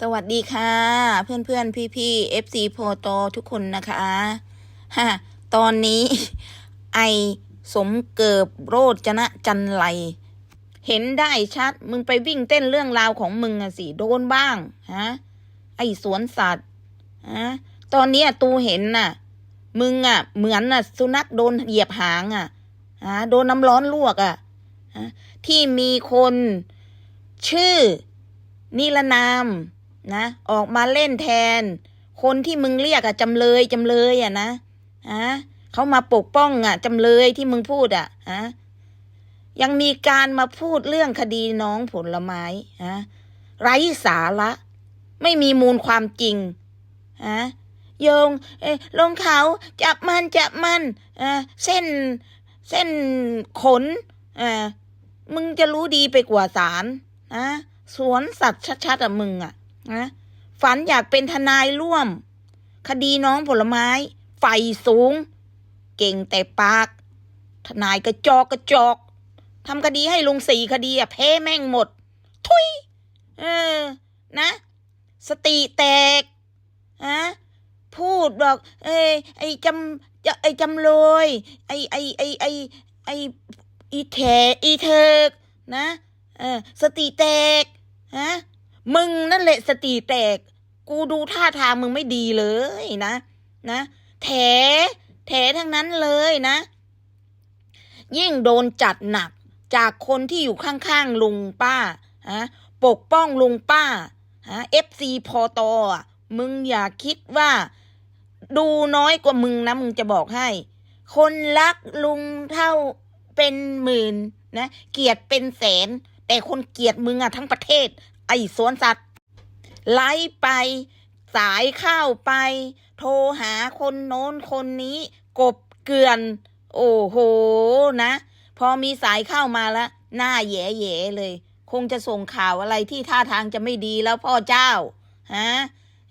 สวัสดีค่ะ เพื่อนเพื่อนพี่พี่เอฟซีโพโตทุกคนนะคะฮะตอนนี้ ไอสมเกิบโรจนะจันไรเห็นได้ชัด มึงไปวิ่งเต้นเรื่องราวของมึงอะสิโดนบ้างฮะไอสวนสัตว์ฮะตอนนี้ตูเห็นน่ะ มึงอะเหมือนน่ะ สุนัขโดนเหยียบหางอะฮะโดนน้ำร้อนลวกอะที่มีคน ชื่อ นิรนาม นะออกมาเล่นแทน คนที่มึงเรียกอะจำเลยจำเลยอะนะฮะเขามาปกป้องอะจำเลยที่มึงพูดอะฮะยังมีการมาพูดเรื่องคดีน้องผลไม้ฮะไร้สาระ ไม่มีมูลความจริงฮะโยงเอลงเขาจับมันจับมันอ่าเส้นเส้นขนอ่ามึงจะรู้ดีไปกว่าศาลนะสวนสัตว์ชัดๆอะมึงอะ นะฝันอยากเป็นทนายร่วม คดีน้องผลไม้ไฟสูง เก่งแต่ปาก ทนายกระจอกกระจอกทำคดีให้ลุงสี่คดีอะเพ้แม่งหมด ทุย เออ นะ สติแตกฮะพูดบอก เอ้ไอ้จำจะไอ้จำเลยไอ้ไอ้ไอ้ไอ้ไอ้อีแถอีเถกนะ เออ สติแตกฮะ มึงนั่นแหละสติแตก กูดูท่าทางมึงไม่ดีเลยนะ นะแถแถทั้งนั้นเลยนะ ยิ่งโดนจัดหนักจากคนที่อยู่ข้างๆลุงป้าฮะปกป้องลุงป้าฮะเอฟซีพอตอะมึงอย่าคิดว่า ดูน้อยกว่ามึงนะมึงจะบอกให้ คนรักลุงเท่าเป็นหมื่นนะเกียดเป็นแสน แต่คนเกียดมึงอะทั้งประเทศ ไอ้สวนสัตว์ ไล่ไป สายเข้าไป โทรหาคนโน้นคนนี้ กบเกลื่อน โอ้โหนะ พอมีสายเข้ามาแล้วหน้าแย่ๆเลย คงจะส่งข่าวอะไรที่ท่าทางจะไม่ดีแล้วพ่อเจ้าฮะ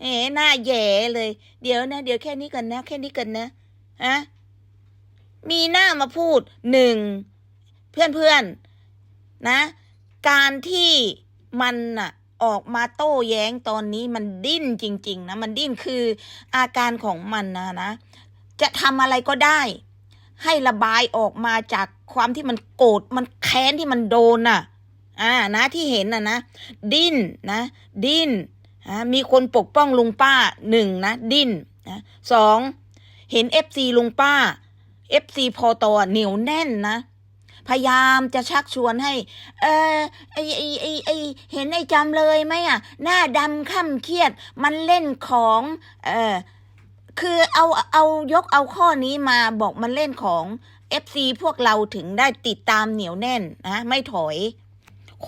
เอ๋หน้าแย่เลย เดี๋ยวนะ เดี๋ยวแค่นี้กันนะ แค่นี้กันนะฮะมีหน้ามาพูดหนึ่งเพื่อนเพื่อนๆนะ การที่ มันน่ะออกมาโต้แย้งตอนนี้มันดิ้นจริง ๆ นะ มันดิ้นคืออาการของมันนะนะ จะทำอะไรก็ได้ ให้ระบายออกมาจากความที่มันโกรธมันแค้นที่มันโดนน่ะ อ่านะที่เห็นน่ะนะดิ้นนะ ดิ้นอ่ามีคนปกป้องลุงป้าหนึ่งนะดิ้นนะสองเห็นเอฟซีลุงป้าเอฟซีพอตอเหนียวแน่นนะ พยายามจะชักชวนให้ เออไอไอไอไอเห็นไอจำเลยไหมอะ หน้าดำค่ำเครียด มันเล่นของ เออคือเอาเอายกเอาข้อนี้มาบอกมันเล่นของ FC พวกเราถึงได้ติดตามเหนียวแน่นนะไม่ถอย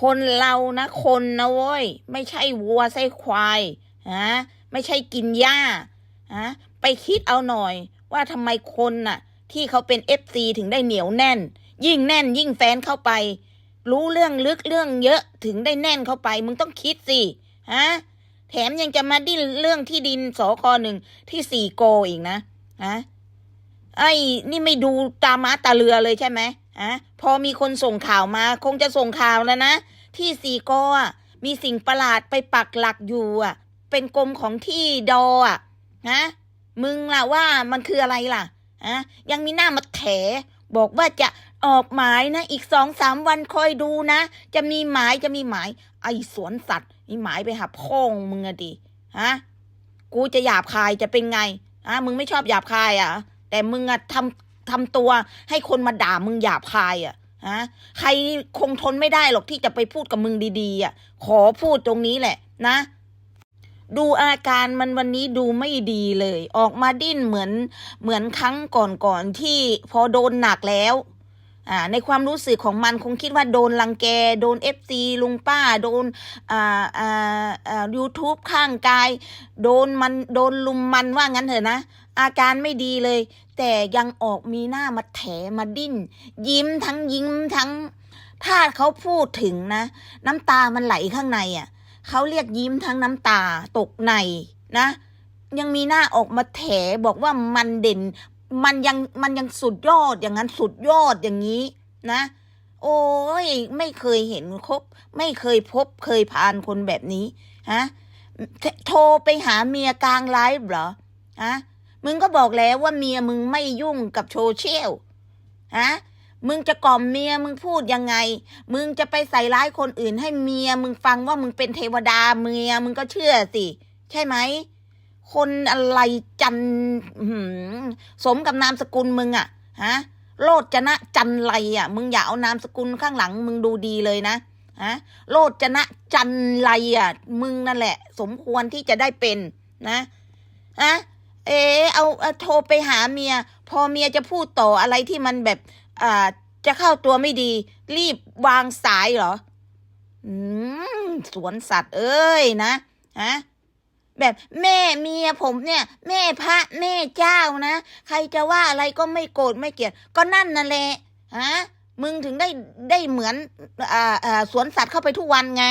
คนเรานะคนนะเว้ย ไม่ใช่วัวไส้ควายฮะไม่ใช่กินหญ้าฮะไปคิดเอาหน่อยว่าทำไมคนน่ะ ที่เขาเป็น FC ถึงได้เหนียวแน่น ยิ่งแน่นยิ่งแฟนเข้าไป รู้เรื่องลึกเรื่องเยอะถึงได้แน่นเข้าไป มึงต้องคิดสิฮะแถมยังจะมาดิ้นเรื่องที่ดินสคหนึ่งที่สี่โกอีกนะฮะไอ้นี่ไม่ดูตามาตาเรือเลยใช่ไหมฮะพอมีคนส่งข่าวมา คงจะส่งข่าวแล้วนะ ที่สี่โกอะมีสิ่งประหลาดไปปักหลักอยู่อะ เป็นกรมของที่ดออะฮะมึงล่ะว่ามันคืออะไรล่ะฮะยังมีหน้ามาแถบอกว่าจะ ออกหมายนะ อีกสองสามวันคอยดูนะ จะมีหมายจะมีหมาย ไอ้สวนสัตว์นี่หมายไปหาพ่องมึงอะดิฮะกูจะหยาบคายจะเป็นไงฮะมึงไม่ชอบหยาบคายอะ แต่มึงอะทำทำตัวให้คนมาด่ามึงหยาบคายอะฮะใครคงทนไม่ได้หรอกที่จะไปพูดกับมึงดีๆอะ ขอพูดตรงนี้แหละนะดูอาการมันวันนี้ดูไม่ดีเลย ออกมาดิ้นเหมือนเหมือนครั้งก่อนๆที่พอโดนหนักแล้ว อ่าในความรู้สึกของมันคงคิดว่าโดนลังแก โดนเอฟซีลุงป้า โดนอ่าอ่าอ่ายูทูบข้างกาย โดนมันโดนลุมมันว่างั้นเถอะนะ อาการไม่ดีเลย แต่ยังออกมีหน้ามาแถมาดิ้น ยิ้มทั้งยิ้มทั้งถ้าเขาพูดถึงนะ น้ำตามันไหลข้างในอะเขาเรียกยิ้มทั้งน้ำตาตกในนะ ยังมีหน้าออกมาแถบอกว่ามันเด่น มันยังมันยังสุดยอดอย่างนั้นสุดยอดอย่างนี้นะ โอ้ยไม่เคยเห็นคบ ไม่เคยพบเคยผ่านคนแบบนี้ฮะโทโทรไปหาเมียกลางไลฟ์เหรอฮะมึงก็บอกแล้วว่าเมียมึงไม่ยุ่งกับโซเชียลฮะมึงจะกล่อมเมียมึงพูดยังไง มึงจะไปใส่ร้ายคนอื่นให้เมียมึงฟังว่ามึงเป็นเทวดาเมียมึงก็เชื่อสิ ใช่ไหม คนอะไรจันสมกับนามสกุลมึงอะฮะโลดจนะจันไรอะมึงอย่าเอานามสกุลข้างหลัง มึงดูดีเลยนะฮะโลดจนะจันไรอะมึงนั่นแหละ สมควรที่จะได้เป็นนะฮะเออเอาเอาโทรไปหาเมีย พอเมียจะพูดต่ออะไรที่มันแบบอ่าจะเข้าตัวไม่ดี รีบวางสายเหรอ อืมสวนสัตว์เอ้ยนะฮะ แบบแม่เมียผมเนี่ย แม่พระแม่เจ้านะ ใครจะว่าอะไรก็ไม่โกรธไม่เกลียดก็นั่นนั่นแหละฮะมึงถึงได้ได้เหมือนอ่าอ่าสวนสัตว์เข้าไปทุกวันไง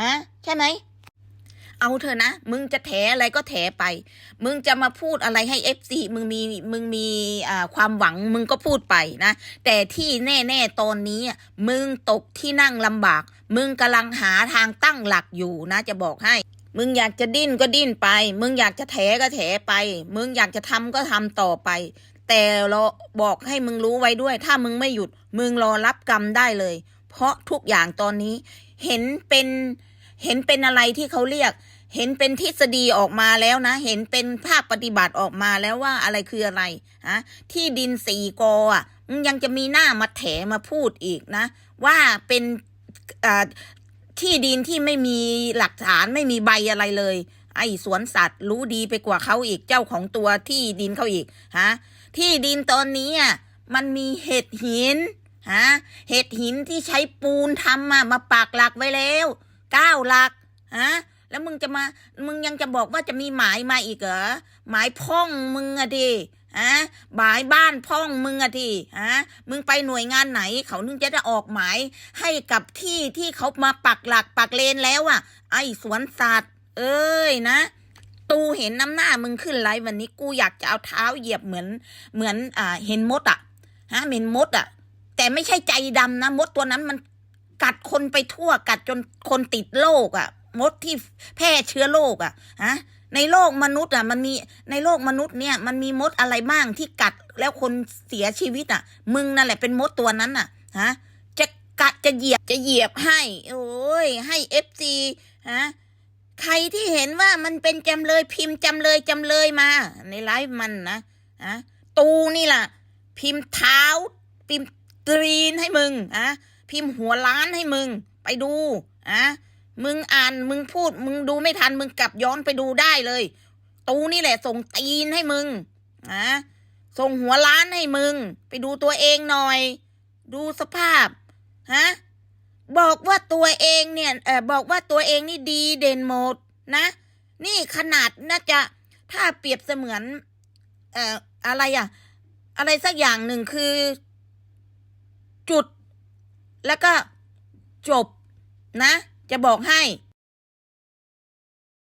ฮะใช่ไหมเอาเถอะนะ มึงจะแถอะไรก็แถไป มึงจะมาพูดอะไรให้เอฟซีมึงมีมึงมีอ่าความหวังมึงก็พูดไปนะ แต่ที่แน่ๆตอนนี้ มึงตกที่นั่งลำบาก มึงกำลังหาทางตั้งหลักอยู่นะจะบอกให้ มึงอยากจะดิ้นก็ดิ้นไป มึงอยากจะแถก็แถไป มึงอยากจะทำก็ทำต่อไป แต่เราบอกให้มึงรู้ไว้ด้วย ถ้ามึงไม่หยุด มึงรอรับกรรมได้เลย เพราะทุกอย่างตอนนี้ เห็นเป็นเห็นเป็นอะไรที่เขาเรียก เห็นเป็นทฤษฎีออกมาแล้วนะ เห็นเป็นภาคปฏิบัติออกมาแล้วว่าอะไรคืออะไรฮะที่ดินสี่กออะมึงยังจะมีหน้ามาแถมาพูดอีกนะ ว่าเป็นอ่า ที่ดินที่ไม่มีหลักฐานไม่มีใบอะไรเลย ไอ้สวนสัตว์รู้ดีไปกว่าเขาอีกเจ้าของตัวที่ดินเขาอีกฮะที่ดินตอนนี้อะมันมีเห็ดหินฮะเห็ดหินที่ใช้ปูนทำอะมาปักหลักไว้แล้วเก้าหลักฮะแล้วมึงจะมา มึงยังจะบอกว่าจะมีหมายมาอีกเหรอ หมายพ่องมึงอะดิ ฮะหมายบ้านพ่องมึงอะดิฮะมึงไปหน่วยงานไหน เขานึงจะได้ออกหมายให้กับที่ที่เขามาปักหลักปักเลนแล้วอะไอสวนสัตว์ เอ้ยนะ ตูเห็นน้ำหน้ามึงขึ้นไลฟ์วันนี้กูอยากจะเอาเท้าเหยียบเหมือนเหมือนอ่าเห็นมดอะฮะเห็นมดอะแต่ไม่ใช่ใจดำนะมดตัวนั้นมันกัดคนไปทั่วกัดจนคนติดโรคอะมดที่แพร่เชื้อโรคอะฮะ ในโลกมนุษย์อะมันมีในโลกมนุษย์เนี่ย มันมีมดอะไรบ้างที่กัดแล้วคนเสียชีวิตอะ มึงนั่นแหละเป็นมดตัวนั้นอะฮะจะกัดจะเหยียบจะเหยียบให้โอ้ยให้เอฟซีฮะใครที่เห็นว่ามันเป็นจำเลยพิมพ์จำเลยจำเลยมา ในไลฟ์มันนะฮะตูนี่ล่ะ พิมพ์เท้า พิมพ์ตรีนให้มึงอะพิมพ์หัวล้านให้มึง ไปดูอะ มึงอ่านมึงพูด มึงดูไม่ทันมึงกลับย้อนไปดูได้เลย ตูนี่แหละ ส่งตีนให้มึงอะส่งหัวล้านให้มึง ไปดูตัวเองหน่อย ดูสภาพฮะบอกว่าตัวเองเนี่ยเออบอกว่าตัวเองนี่ดีเด่นหมดนะ นี่ขนาดน่าจะถ้าเปรียบเสมือนเอ่ออะไรอะอะไรสักอย่างหนึ่งคือ จุด แล้วก็จบนะ จะบอกให้